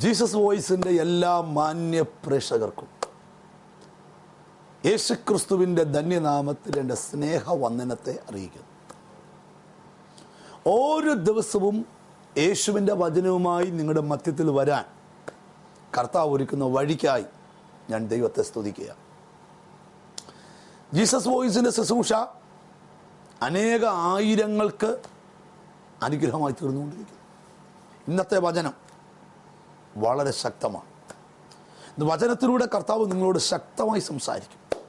Jesus വോയിസിന്റെ എല്ലാ മാന്യ പ്രേക്ഷകർക്കും യേശുക്രിസ്തുവിന്റെ ധന്യനാമത്തിൽ എന്റെ സ്നേഹവന്ദനത്തെ അറിയിക്കുന്നു. ഓരോ ദിവസവും യേശുവിന്റെ വചനവുമായി നിങ്ങളുടെ മധ്യത്തിൽ വരാൻ കർത്താവ് ഒരുക്കുന്ന വഴിക്കായി ഞാൻ ദൈവത്തെ സ്തുതിക്കുക ജീസസ് വോയിസിന്റെ ശുശ്രൂഷ അനേക ആയിരങ്ങൾക്ക് അനുഗ്രഹമായി തീർന്നുകൊണ്ടിരിക്കുന്നു. ഇന്നത്തെ വചനം വളരെ ശക്തമാണ്. വചനത്തിലൂടെ കർത്താവ് നിങ്ങളോട് ശക്തമായി സംസാരിക്കും.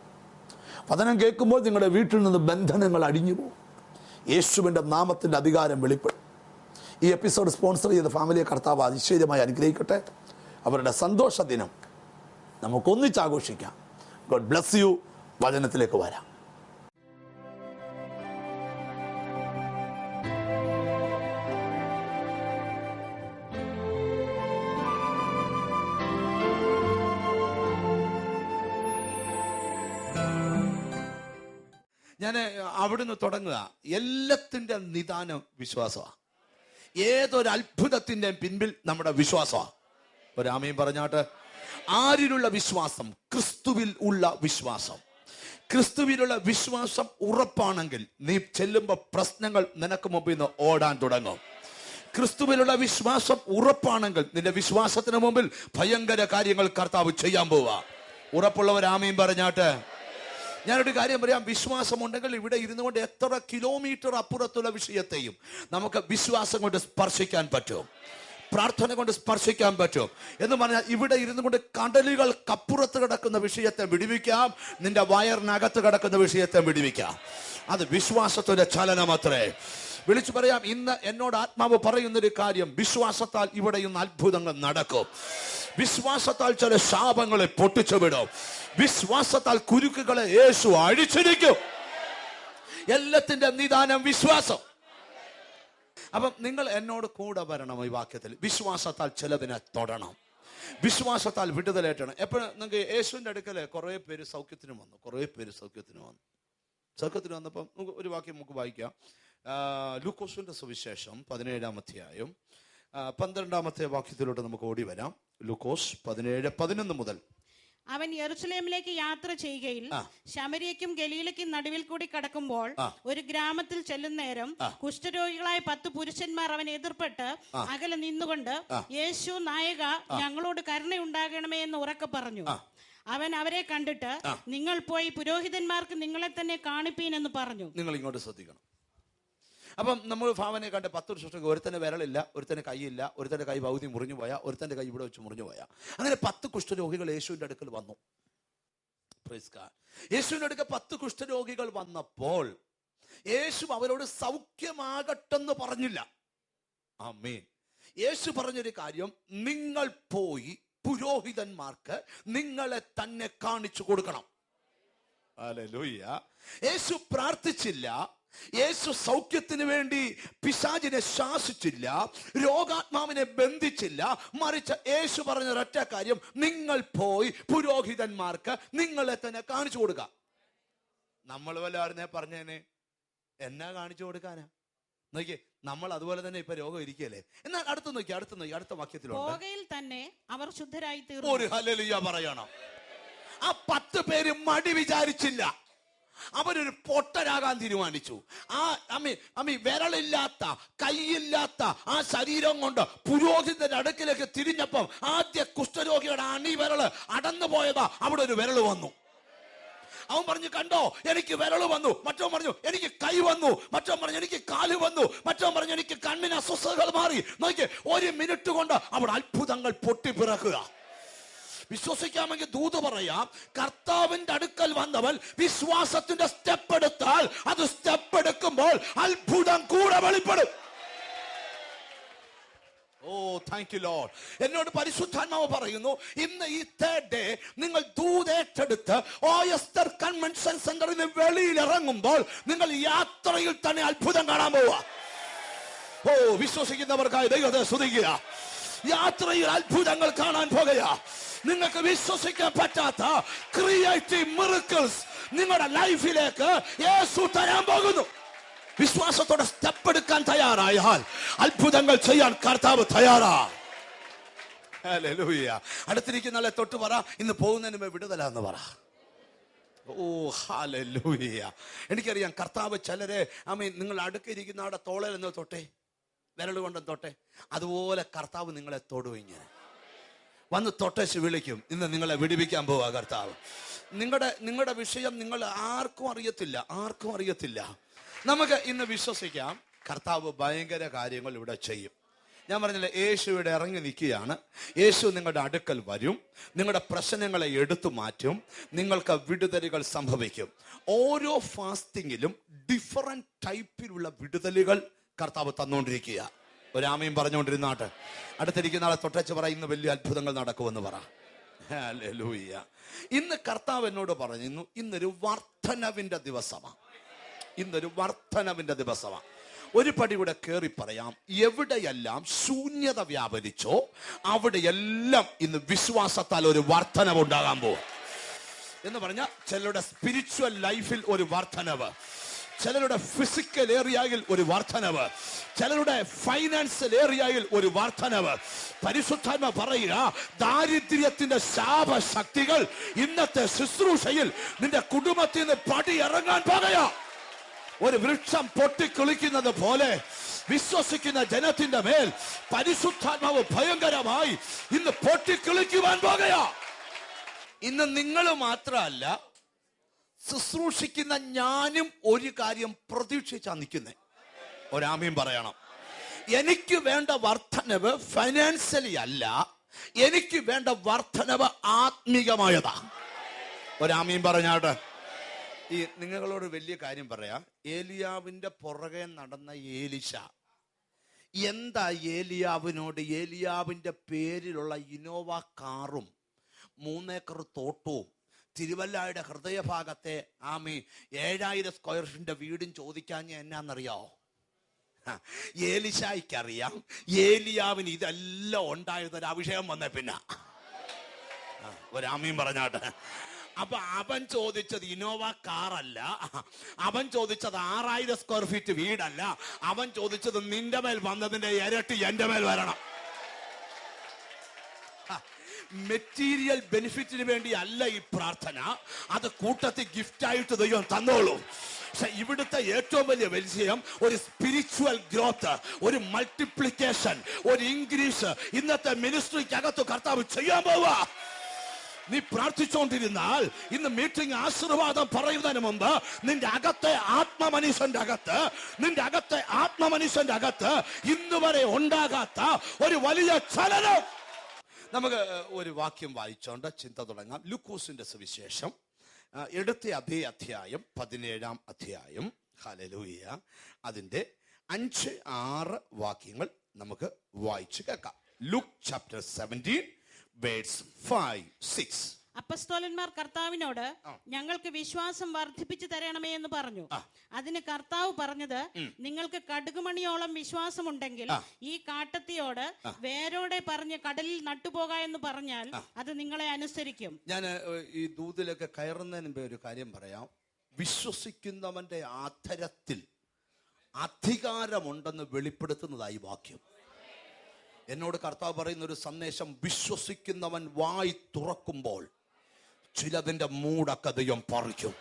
വചനം കേൾക്കുമ്പോൾ നിങ്ങളുടെ വീട്ടിൽ നിന്ന് ബന്ധനങ്ങൾ അടിഞ്ഞു പോകും. യേശുവിന്റെ നാമത്തിന്റെ അധികാരം വെളിപ്പെടും. ഈ എപ്പിസോഡ് സ്പോൺസർ ചെയ്ത ഫാമിലിയെ കർത്താവ് അതിശയമായി അനുഗ്രഹിക്കട്ടെ. അവരുടെ സന്തോഷ ദിനം നമുക്കൊന്നിച്ച് ആഘോഷിക്കാം. God bless you. വചനത്തിലേക്ക് വരാം. ഞാൻ അവിടുന്ന് തുടങ്ങുക. എല്ലാത്തിന്റെ നിദാനം വിശ്വാസമാണ് ഏതൊരു അത്ഭുതത്തിന്റെ പിൻപിൽ നമ്മുടെ വിശ്വാസമാണ് ഒരാമയും പറഞ്ഞാട്ട് ആരിലുള്ള വിശ്വാസം? ക്രിസ്തുവിൽ ഉള്ള വിശ്വാസം. ക്രിസ്തുവിലുള്ള വിശ്വാസം ഉറപ്പാണെങ്കിൽ നീ ചെല്ലുമ്പോൾ പ്രശ്നങ്ങൾ നിനക്ക് മുമ്പിൽ നിന്ന് ഓടാൻ തുടങ്ങും. ക്രിസ്തുവിലുള്ള വിശ്വാസം ഉറപ്പാണെങ്കിൽ നിന്റെ വിശ്വാസത്തിന് മുമ്പിൽ ഭയങ്കര കാര്യങ്ങൾ കർത്താവ് ചെയ്യാൻ പോവാ. ഉറപ്പുള്ളവർ ആമയും പറഞ്ഞാട്ട് ഞാനൊരു കാര്യം പറയാം. വിശ്വാസമുണ്ടെങ്കിൽ ഇവിടെ ഇരുന്നു കൊണ്ട് എത്ര കിലോമീറ്റർ അപ്പുറത്തുള്ള വിഷയത്തെയും നമുക്ക് വിശ്വാസം കൊണ്ട് സ്പർശിക്കാൻ പറ്റും. പ്രാർത്ഥന കൊണ്ട് സ്പർശിക്കാൻ പറ്റും. എന്ന് പറഞ്ഞാൽ ഇവിടെ ഇരുന്നു കൊണ്ട് കടലുകൾക്കപ്പുറത്ത് കിടക്കുന്ന വിഷയത്തെ വിടിവിക്കാം. നിന്റെ വയറിനകത്ത് കിടക്കുന്ന വിഷയത്തെ വിടിവിക്കാം. അത് വിശ്വാസത്തിന്റെ ചലനം ചലനമത്രേ. വിളിച്ചു പറയാം ഇന്ന് എന്നോട് ആത്മാവ് പറയുന്നൊരു കാര്യം വിശ്വാസത്താൽ ഇവിടെ ഇന്ന് അത്ഭുതങ്ങൾ നടക്കും. വിശ്വാസത്താൽ ചില ശാപങ്ങളെ പൊട്ടിച്ചുവിടും. വിശ്വാസത്താൽ കുരുക്കുകളെ യേശു അഴിച്ചിരിക്കും. എല്ലാത്തിന്റെ നിദാനം വിശ്വാസം. അപ്പം നിങ്ങൾ എന്നോട് കൂടെ വരണം ഈ വാക്യത്തിൽ. വിശ്വാസത്താൽ ചിലതിനെ തൊടണം. വിശ്വാസത്താൽ വിടുതലേറ്റണം എപ്പോഴും നിങ്ങൾക്ക് യേശുവിന്റെ അടുക്കലെ കുറേ പേര് സൗഖ്യത്തിന് വന്നു. കുറേ പേര് സൗഖ്യത്തിന് വന്നു. സൗഖ്യത്തിന് വന്നപ്പം നമുക്ക് ഒരു വാക്യം നമുക്ക് വായിക്കാം. ലൂക്കോസിന്റെ സുവിശേഷം പതിനേഴാം അധ്യായം പന്ത്രണ്ടാമത്തെ വാക്യത്തിലോട്ട് നമുക്ക് ഓടി വരാം. ലൂക്കോസ് പതിനേഴ് പതിനൊന്ന് മുതൽ. അവൻ യെറുസലേമിലേക്ക് യാത്ര ചെയ്യുകയിൽ ശമരിയക്കും ഗലീലയ്ക്കും നടുവിൽ കൂടി കടക്കുമ്പോൾ ഒരു ഗ്രാമത്തിൽ ചെല്ലുന്നേരം കുഷ്ഠരോഗികളായ പത്ത് പുരുഷന്മാർ അവൻ എതിർപ്പെട്ട് അകലെ നിന്നുകൊണ്ട് യേശു നായക ഞങ്ങളോട് കരുണയുണ്ടാകണമേ എന്ന് ഉറക്കെ പറഞ്ഞു. അവൻ അവരെ കണ്ടിട്ട് നിങ്ങൾ പോയി പുരോഹിതന്മാർക്ക് നിങ്ങളെ തന്നെ കാണിപ്പീൻ എന്ന് പറഞ്ഞു. നിങ്ങൾ ഇങ്ങോട്ട് ശ്രദ്ധിക്കണം. അപ്പം നമ്മൾ ഭാവനയെ കണ്ട് പത്ത് വർഷം ഒരുത്തന്റെ വിരലില്ല ഒരുത്തന്റെ കൈയില്ല ഒരുത്തന്റെ കൈ പകുതി മുറിഞ്ഞു പോയാ ഒരുത്തന്റെ കൈ ഇവിടെ വെച്ച് മുറിഞ്ഞു പോയാ. അങ്ങനെ പത്ത് കുഷ്ഠരോഗികൾ യേശുവിന്റെ അടുക്കൽ വന്നു. യേശുവിന്റെ അടുക്കൽ പത്ത് കുഷ്ഠരോഗികൾ വന്നപ്പോൾ യേശു അവരോട് സൗഖ്യമാകട്ടെന്ന് പറഞ്ഞില്ല. ആമേൻ. യേശു പറഞ്ഞൊരു കാര്യം നിങ്ങൾ പോയി പുരോഹിതന്മാർക്ക് നിങ്ങളെ തന്നെ കാണിച്ചു കൊടുക്കണം. യേശു പ്രാർത്ഥിച്ചില്ല യേശു സൗഖ്യത്തിന് വേണ്ടി പിശാചിനെ ശാസിച്ചില്ല രോഗാത്മാവിനെ ബന്ധിച്ചില്ല മറിച്ച് യേശു പറഞ്ഞ ഒരൊറ്റ കാര്യം നിങ്ങൾ പോയി പുരോഹിതന്മാർക്ക് നിങ്ങളെ തന്നെ കാണിച്ചു കൊടുക്കുക നമ്മൾ വല്ലായിരുന്നേ പറഞ്ഞേനെ എന്നാ കാണിച്ചു കൊടുക്കാനാ? നോക്കിയേ നമ്മൾ അതുപോലെ തന്നെ ഇപ്പൊ രോഗം ഇരിക്കല്ലേ എന്നാൽ അടുത്ത് നോക്കി അടുത്ത് നോക്കി അടുത്ത വാക്യത്തിലുണ്ട്. തന്നെ അവർ ശുദ്ധരായി തീർന്നു ഒരു ഹലലിയ പറയണം. ആ പത്ത് പേര് മടി വിചാരിച്ചില്ല. അവരൊരു പൊട്ടരാകാൻ തീരുമാനിച്ചു. ആ അമ്മി അമ്മി വിരളില്ലാത്ത കൈയില്ലാത്ത ആ ശരീരം കൊണ്ട് പുരോഹിതന്റെ അടുക്കിലേക്ക് തിരിഞ്ഞപ്പം ആദ്യ കുഷ്ഠരോഗിയുടെ അണി വിരൾ അടന്നു പോയതാ അവിടെ ഒരു വിരൾ വന്നു. അവൻ പറഞ്ഞു കണ്ടോ എനിക്ക് വിരൾ വന്നു. മറ്റവൻ പറഞ്ഞു എനിക്ക് കൈ വന്നു. മറ്റവൻ പറഞ്ഞു എനിക്ക് കാൽ വന്നു. മറ്റവൻ പറഞ്ഞു എനിക്ക് കണ്ണിന് അസ്വസ്ഥതകൾ മാറി. നോക്കി ഒരു മിനിറ്റ് കൊണ്ട് അവിടെ അത്ഭുതങ്ങൾ പൊട്ടിപ്പിറക്കുക വിശ്വസിക്കാമെങ്കിൽ ദൂത് പറയാം കർത്താവിന്റെ അടുക്കൽ വന്നവൻ വിശ്വാസത്തിന്റെ സ്റ്റെപ്പ് എടുത്താൽ അത് സ്റ്റെപ്പ് എടുക്കുമ്പോൾ അത്ഭുതം കൂടെ വെളിപ്പെടും. ഓ താങ്ക് യു ലോഡ് എന്നോട് പരിശുദ്ധാത്മാവ് പറയുന്നു ഇന്ന് ഈ തേർഡ് ഡേ നിങ്ങൾ ദൂതേറ്റെടുത്ത് ഓയസ്റ്റർ കൺവെൻഷൻ സെന്ററിൽ വെളിയിൽ ഇറങ്ങുമ്പോൾ നിങ്ങൾ യാത്രയിൽ തന്നെ അത്ഭുതം കാണാൻ പോവാ ഓ വിശ്വസിക്കുന്നവർക്കായി ദൈവത്തെ സ്തുതിക്കുക. യാത്രയിൽ അത്ഭുതങ്ങൾ കാണാൻ പോകുക. നിങ്ങൾക്ക് വിശ്വസിക്കാൻ പറ്റാത്ത ക്രിയേറ്റീവ് മിറക്കിൾസ് നിങ്ങളുടെ ലൈഫിലേക്ക് യേശു തരാൻ പോകുന്നു. വിശ്വാസത്തോടെ സ്റ്റെപ്പ് എടുക്കാൻ തയ്യാറായാൽ അത്ഭുതങ്ങൾ ചെയ്യാൻ കർത്താവ് തയ്യാറാ അടുത്തിരിക്കുന്ന ആളെ തൊട്ട് പറ ഇന്ന് പോകുന്നതിന് വിടുതല എന്ന് പറ. ഓ ഹാലൂയ എനിക്കറിയാം കർത്താവ് ചിലരെ അമ്മ നിങ്ങൾ അടുക്കിരിക്കുന്ന അവിടെ തോളൽ എന്ന് തൊട്ടെ വിരൽ കൊണ്ടും തൊട്ടെ. അതുപോലെ കർത്താവ് നിങ്ങളെ തൊടും ഇങ്ങനെ. വന്ന് തൊട്ടശ് വിളിക്കും. ഇന്ന് നിങ്ങളെ വിടിവിക്കാൻ പോവാ കർത്താവ്. നിങ്ങളുടെ നിങ്ങളുടെ വിഷയം നിങ്ങൾ ആർക്കും അറിയത്തില്ല ആർക്കും അറിയത്തില്ല. നമുക്ക് ഇന്ന് വിശ്വസിക്കാം കർത്താവ് ഭയങ്കര കാര്യങ്ങൾ ഇവിടെ ചെയ്യും. ഞാൻ പറഞ്ഞില്ല യേശു ഇവിടെ ഇറങ്ങി നിൽക്കുകയാണ്. യേശു നിങ്ങളുടെ അടുക്കൽ വരും. നിങ്ങളുടെ പ്രശ്നങ്ങളെ എടുത്തു മാറ്റും. നിങ്ങൾക്ക് വിടുതലുകൾ സംഭവിക്കും. ഓരോ ഫാസ്റ്റിങ്ങിലും ഡിഫറെന്റ് ടൈപ്പിലുള്ള വിടുതലുകൾ കർത്താവ് തന്നുകൊണ്ടിരിക്കുക ഒരാമയും പറഞ്ഞുകൊണ്ടിരുന്നാട്ട് അടുത്തിരിക്കുന്ന ആളെ തൊട്ടച്ച് പറ ഇന്ന് വലിയ അത്ഭുതങ്ങൾ നടക്കുമെന്ന് പറ. ഇന്ന് കർത്താവ് എന്നോട് പറഞ്ഞു ഇന്നൊരു വർധനവിന്റെ ദിവസമാണ് ഇന്നൊരു വർധനവിന്റെ ദിവസമാണ് ഒരു പടി കൂടെ കയറി പറയാം എവിടെയെല്ലാം ശൂന്യത വ്യാപരിച്ചോ അവിടെയെല്ലാം ഇന്ന് വിശ്വാസത്താൽ ഒരു വർധനവ് ഉണ്ടാകാൻ പോകും എന്ന് പറഞ്ഞാൽ ചിലരുടെ സ്പിരിച്വൽ ലൈഫിൽ ഒരു വർധനവ് ചിലരുടെ ഫിസിക്കൽ ഏരിയയിൽ ഒരു വർധനവ് ചിലരുടെ ഫൈനാൻഷ്യൽ ഏരിയയിൽ ഒരു വർധനവ് പരിശുദ്ധാത്മ പറയുക ദാരിദ്ര്യത്തിന്റെ ശാപശക്തികൾ ഇന്നത്തെ ശുശ്രൂഷയിൽ നിന്റെ കുടുംബത്തിൽ നിന്ന് പടി ഇറങ്ങാൻ പറയാ ഒരു വൃക്ഷം പൊട്ടിക്കുളിക്കുന്നത് പോലെ വിശ്വസിക്കുന്ന ജനത്തിന്റെ മേൽ പരിശുദ്ധാത്മാവ് ഭയങ്കരമായി ഇന്ന് പൊട്ടിക്കിളിക്കുവാൻ പോകയോ ഇന്ന് നിങ്ങൾ മാത്രമല്ല ശുശ്രൂഷിക്കുന്ന ഞാനും ഒരു കാര്യം പ്രതീക്ഷിച്ചാ നിൽക്കുന്നേ. ഒരാമയും പറയണം. എനിക്ക് വേണ്ട വർധനവ് ഫൈനാൻഷ്യലി അല്ല എനിക്ക് വേണ്ട വർധനവ് ആത്മീകമായതാ. ഒരാമയും പറഞ്ഞാട്ടെ. ഈ നിങ്ങളോട് വലിയ കാര്യം പറയാം. ഏലിയാവിന്റെ പുറകെ നടന്ന ഏലിശ എന്താ ഏലിയാവിനോട് ഏലിയാവിന്റെ പേരിലുള്ള ഇനോവ കാറും മൂന്നേക്കർ തോട്ടവും തിരുവല്ലായുടെ ഹൃദയഭാഗത്തെ ആമി ഏഴായിരം സ്ക്വയർ ഫീറ്റിന്റെ വീടും ചോദിക്കാൻ എന്നാന്നറിയോ? ഏലിശായിക്കറിയാം ഏലിയാവിന് ഇതെല്ലാം ഉണ്ടായിരുന്ന ഒരു അഭിഷേകം വന്ന പിന്നെ. ഒരാമയും പറഞ്ഞാട്ടെ. അപ്പൊ അവൻ ചോദിച്ചത് ഇനോവ കാറല്ല അവൻ ചോദിച്ചത് ആറായിരം സ്ക്വയർ ഫീറ്റ് വീടല്ല. അവൻ ചോദിച്ചത് നിന്റെ മേൽ വന്നതിന്റെ ഇരട്ടി എന്റെ മേൽ വരണം. മെറ്റീരിയൽ ബെനിഫിറ്റിന് വേണ്ടി അല്ല ഈ പ്രാർത്ഥന. അത് കൂട്ടത്തിൽ ഗിഫ്റ്റ് ആയിട്ട് ദൈവം തന്നോളൂ. പക്ഷെ ഇവിടുത്തെ ഏറ്റവും വലിയ വിജയം ഒരു സ്പിരിച്വൽ ഗ്രോത്ത് ഒരു മൾട്ടിപ്ലിക്കേഷൻ ഒരു ഇൻക്രീസ് ഇന്നത്തെ മിനിസ്ട്രിക്ക് മിനിസ്ട്രിക്കകത്ത് കർത്താവ് ചെയ്യാൻ പോവാ. നീ പ്രാർത്ഥിച്ചുകൊണ്ടിരുന്നാൽ ഇന്ന് മീറ്റിംഗ് ആശീർവാദം പറയുന്നതിന് മുമ്പ് നിന്റെ അകത്തെ ആത്മമനുഷ്യന്റെ അകത്ത് നിന്റെ അകത്തെ ആത്മമനുഷ്യന്റെ അകത്ത് ഇന്നുവരെ ഉണ്ടാകാത്ത ഒരു വലിയ ചലനം നമുക്ക് ഒരു വാക്യം വായിച്ചോണ്ട് ചിന്ത തുടങ്ങാം. ലുക്കൂസിന്റെ സുവിശേഷം എടുത്ത അതേ അധ്യായം പതിനേഴാം അധ്യായം. ഹലലൂയ അതിന്റെ അഞ്ച് ആറ് വാക്യങ്ങൾ നമുക്ക് വായിച്ചു കേൾക്കാം. Luke chapter seventeen words five six. അപ്പസ്തോലന്മാർ കർത്താവിനോട് ഞങ്ങൾക്ക് വിശ്വാസം വർദ്ധിപ്പിച്ചു തരണമേ എന്ന് പറഞ്ഞു. അതിന് കർത്താവ് പറഞ്ഞത് നിങ്ങൾക്ക് കടുകുമണിയോളം വിശ്വാസമുണ്ടെങ്കിൽ ഈ കാട്ടത്തിയോട് വേരോടെ പറഞ്ഞ് കടലിൽ നട്ടുപോക എന്ന് പറഞ്ഞാൽ അത് നിങ്ങളെ അനുസരിക്കും. ഞാൻ ഈ ദൂതിലൊക്കെ കയറുന്നതിന് മുമ്പേ ഒരു കാര്യം പറയാം. വിശ്വസിക്കുന്നവന്റെ ആധരത്തിൽ അധികാരമുണ്ടെന്ന് വെളിപ്പെടുത്തുന്നതായി വാക്യം. എന്നോട് കർത്താവ് പറയുന്ന ഒരു സന്ദേശം വിശ്വസിക്കുന്നവൻ വായി തുറക്കുമ്പോൾ ചിലതിന്റെ മൂടൊക്കെ ദൈവം പറിക്കും.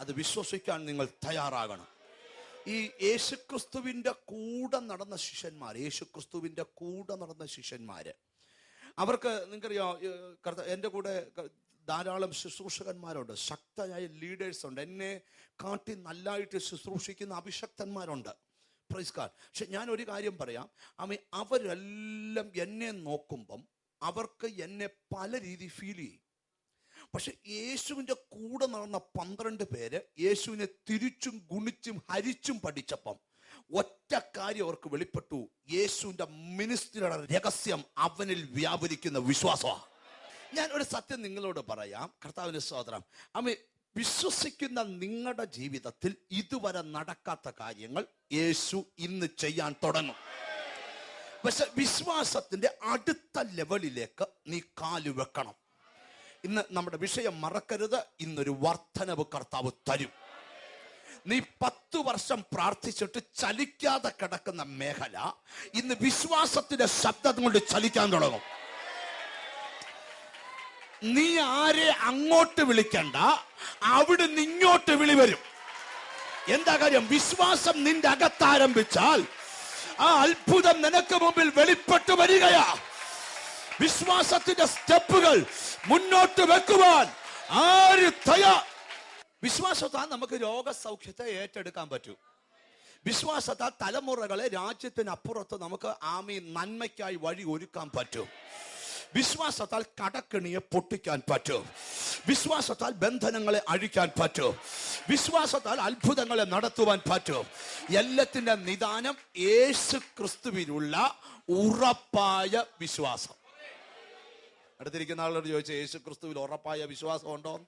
അത് വിശ്വസിക്കാൻ നിങ്ങൾ തയ്യാറാകണം. ഈ യേശുക്രിസ്തുവിന്റെ കൂടെ നടന്ന ശിഷ്യന്മാർ യേശുക്രിസ്തുവിന്റെ കൂടെ നടന്ന ശിഷ്യന്മാര് അവർക്ക് നിങ്ങൾക്കറിയോ കർത്ത- എന്റെ കൂടെ ധാരാളം ശുശ്രൂഷകന്മാരുണ്ട് ശക്തരായ ലീഡേഴ്സ് ഉണ്ട് എന്നെ കാട്ടി നല്ലതായിട്ട് ശുശ്രൂഷിക്കുന്ന അഭിഷക്തന്മാരുണ്ട്. പ്രൈസ് കാർഡ് പക്ഷെ ഞാൻ ഒരു കാര്യം പറയാം അമ്മ അവരെല്ലാം എന്നെ നോക്കുമ്പം അവർക്ക് എന്നെ പല രീതി ഫീൽ ചെയ്യും. പക്ഷെ യേശുവിന്റെ കൂടെ നടന്ന പന്ത്രണ്ട് പേര് യേശുവിനെ തിരിച്ചും ഗുണിച്ചും ഹരിച്ചും പഠിച്ചപ്പം ഒറ്റ കാര്യം അവർക്ക് വെളിപ്പെട്ടു. യേശുവിന്റെ മിനിസ്റ്റിയുടെ രഹസ്യം അവനിൽ വ്യാപരിക്കുന്ന വിശ്വാസമാണ് ഞാൻ ഒരു സത്യം നിങ്ങളോട് പറയാം. കർത്താവിന്റെ സഹോദരം അമ്മ വിശ്വസിക്കുന്ന നിങ്ങളുടെ ജീവിതത്തിൽ ഇതുവരെ നടക്കാത്ത കാര്യങ്ങൾ യേശു ഇന്ന് ചെയ്യാൻ തുടങ്ങും. പക്ഷെ വിശ്വാസത്തിന്റെ അടുത്ത ലെവലിലേക്ക് നീ കാൽ വെക്കണം. ഇന്ന് നമ്മുടെ വിഷയം മറക്കരുത് ഇന്നൊരു വർധനവ് കർത്താവ് തരും. നീ പത്തു വർഷം പ്രാർത്ഥിച്ചിട്ട് ചലിക്കാതെ കിടക്കുന്ന മേഖല ഇന്ന് വിശ്വാസത്തിന്റെ ശബ്ദം കൊണ്ട് ചലിക്കാൻ തുടങ്ങും. നീ ആരെ അങ്ങോട്ട് വിളിക്കണ്ട അവിടുന്ന് നിങ്ങോട്ട് വിളി വരും. എന്താ കാര്യം? വിശ്വാസം നിന്റെ അകത്താരംഭിച്ചാൽ ആ അത്ഭുതം നിനക്ക് മുമ്പിൽ വെളിപ്പെട്ടു വരികയാ. വിശ്വാസത്തിന്റെ സ്റ്റെപ്പുകൾ മുന്നോട്ട് വെക്കുവാൻ ആര് തയ്യാ? വിശ്വാസത്താൽ നമുക്ക് രോഗസൗഖ്യത്തെ ഏറ്റെടുക്കാൻ പറ്റൂ. വിശ്വാസത്താൽ തലമുറകളെ രാജ്യത്തിനപ്പുറത്ത് നമുക്ക് ആമി നന്മയ്ക്കായി വഴി ഒരുക്കാൻ പറ്റും. വിശ്വാസത്താൽ കടക്കിണിയെ പൊട്ടിക്കാൻ പറ്റും. വിശ്വാസത്താൽ ബന്ധനങ്ങളെ അഴിക്കാൻ പറ്റും. വിശ്വാസത്താൽ അത്ഭുതങ്ങളെ നടത്തുവാൻ പറ്റും. എല്ലാത്തിന്റെ നിദാനം യേശു ക്രിസ്തുവിനുള്ള ഉറപ്പായ വിശ്വാസം. അടുത്തിരിക്കുന്ന ആളോട് ചോദിച്ച യേശു ക്രിസ്തുവിൽ ഉറപ്പായ വിശ്വാസം ഉണ്ടോ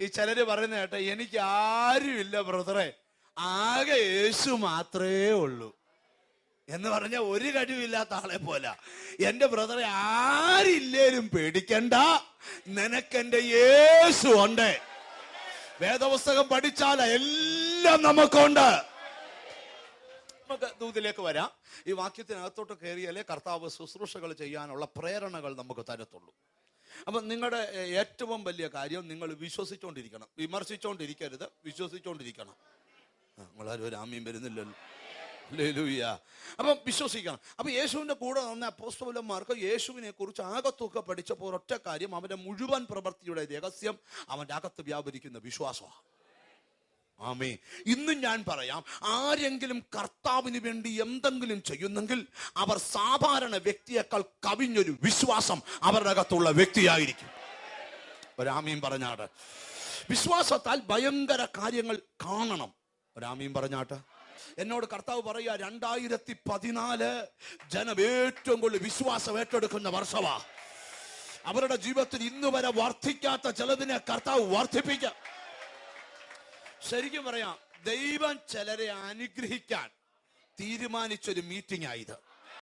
ഈ ചിലര് പറയുന്ന കേട്ടെ എനിക്ക് ആരുമില്ല ബ്രദറെ. ആകെ യേശു മാത്രമേ ഉള്ളൂ. എന്ന് പറഞ്ഞ ഒരു കഴിവില്ലാത്ത ആളെ പോലെ. എന്റെ ബ്രദറെ ആരില്ലേലും പേടിക്കണ്ട. നിനക്കെന്റെ യേശു ഉണ്ട്. വേദപുസ്തകം പഠിച്ചാല എല്ലാം നമുക്കുണ്ട്. നമുക്ക് ദൂതിലേക്ക് വരാം. ഈ വാക്യത്തിനകത്തോട്ട് കയറിയാലേ കർത്താവ് ശുശ്രൂഷകൾ ചെയ്യാനുള്ള പ്രേരണകൾ നമുക്ക് തരത്തുള്ളൂ. അപ്പം നിങ്ങളുടെ ഏറ്റവും വലിയ കാര്യം നിങ്ങൾ വിശ്വസിച്ചുകൊണ്ടിരിക്കണം വിമർശിച്ചുകൊണ്ടിരിക്കരുത് വിശ്വസിച്ചുകൊണ്ടിരിക്കണം നിങ്ങളാരും ഒരു ആമ്യം വരുന്നില്ലല്ലോ. ഹല്ലേലൂയ. അപ്പം വിശ്വസിക്കണം. അപ്പൊ യേശുവിന്റെ കൂടെ വന്ന അപ്പോസ്തോലന്മാർക്ക് യേശുവിനെ കുറിച്ച് ആകത്തൊക്കെ പഠിച്ചപ്പോൾ ഒറ്റ കാര്യം അവന്റെ മുഴുവൻ പ്രവൃത്തിയുടെ രഹസ്യം അവന്റെ അകത്ത് വ്യാപരിക്കുന്ന വിശ്വാസമാണ്. ആമേ ഇന്നും ഞാൻ പറയാം ആരെങ്കിലും കർത്താവിന് വേണ്ടി എന്തെങ്കിലും ചെയ്യുന്നെങ്കിൽ അവർ സാധാരണ വ്യക്തിയേക്കാൾ കവിഞ്ഞൊരു വിശ്വാസം അവരുടെ അകത്തുള്ള വ്യക്തിയായിരിക്കും. ഒരാമീൻ പറഞ്ഞാട്ട് വിശ്വാസത്താൽ ഭയങ്കര കാര്യങ്ങൾ കാണണം. ഒരാമീൻ പറഞ്ഞാട്ട് എന്നോട് കർത്താവ് പറയുക രണ്ടായിരത്തി പതിനാല് ജനം ഏറ്റവും കൂടുതൽ വിശ്വാസം ഏറ്റെടുക്കുന്ന വർഷമാ അവരുടെ ജീവിതത്തിൽ ഇന്നുവരെ വർദ്ധിക്കാത്ത ചിലതിനെ കർത്താവ് വർദ്ധിപ്പിക്കാം. ശരിക്കും പറയാം ദൈവം ചിലരെ അനുഗ്രഹിക്കാൻ തീരുമാനിച്ചൊരു മീറ്റിംഗ് ആയത്